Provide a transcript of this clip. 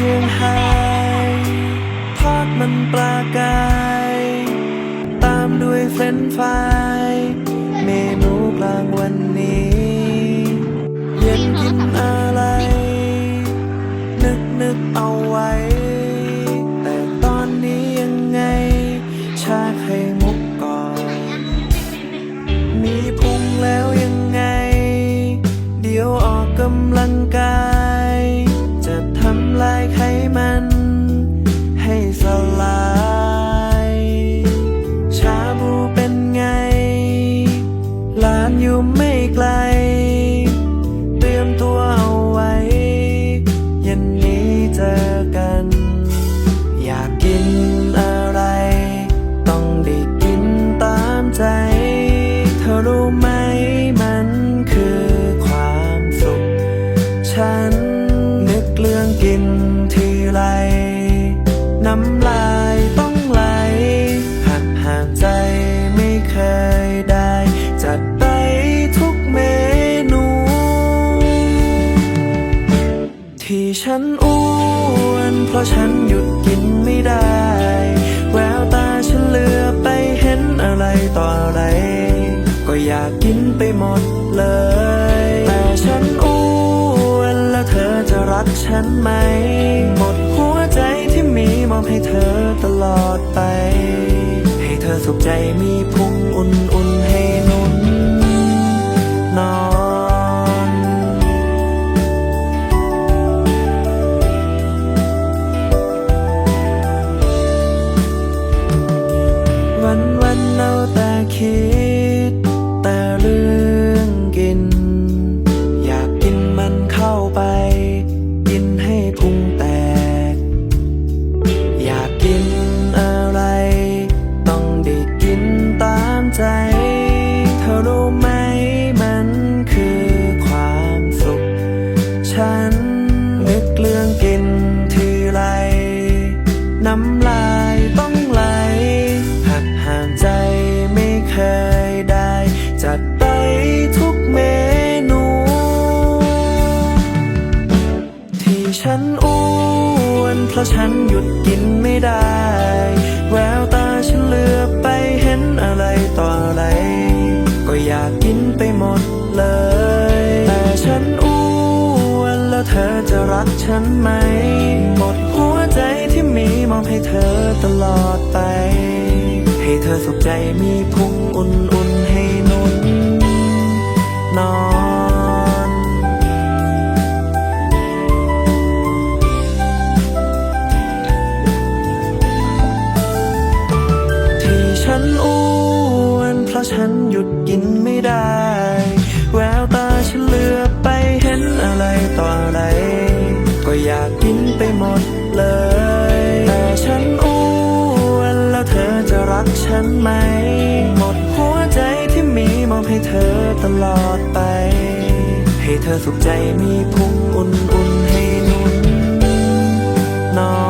เจียงไฮทอดมันปลากาย ตามด้วยเฟรนฟราย กินทีไร น้ำลายต้องไหล หักห่างใจไม่เคยได้ จัดไปทุกเมนู ที่ฉันอ้วนเพราะฉันหยุดกินไม่ได้ แววตาฉันเลือไปเห็นอะไรต่ออะไร ก็อยากกินไปหมดเลย รักฉันไหม หมดหัวใจที่มีมอบให้เธอตลอดไป ให้เธอสุขใจมีพุงอุ่นๆให้นุนนอนวันวันเราแต่คิด ใจ เธอรู้ไหมมันคือความสุข ฉันนึกเรื่องกินทีไร น้ำลายต้องไหล หักห่างใจไม่เคยได้ จัดไปทุกเมนู ที่ฉันอ้วนเพราะฉันหยุดกินไม่ได้ แววตาฉันเลือ อะไรต่ออะไร ก็อยากกินไปหมดเลย แต่ฉันอ้วนแล้วเธอจะรักฉันไหม หมดหัวใจที่มีมอบให้เธอตลอดไป ให้เธอสุขใจมีพุงอุ่นๆให้ อยากกินไปหมดเลย แต่ฉันอ้วนแล้วเธอจะรักฉันไหม หมดหัวใจที่มีมอบให้เธอตลอดไป ให้เธอสุขใจมีพุงอุ่นๆให้นุนนอน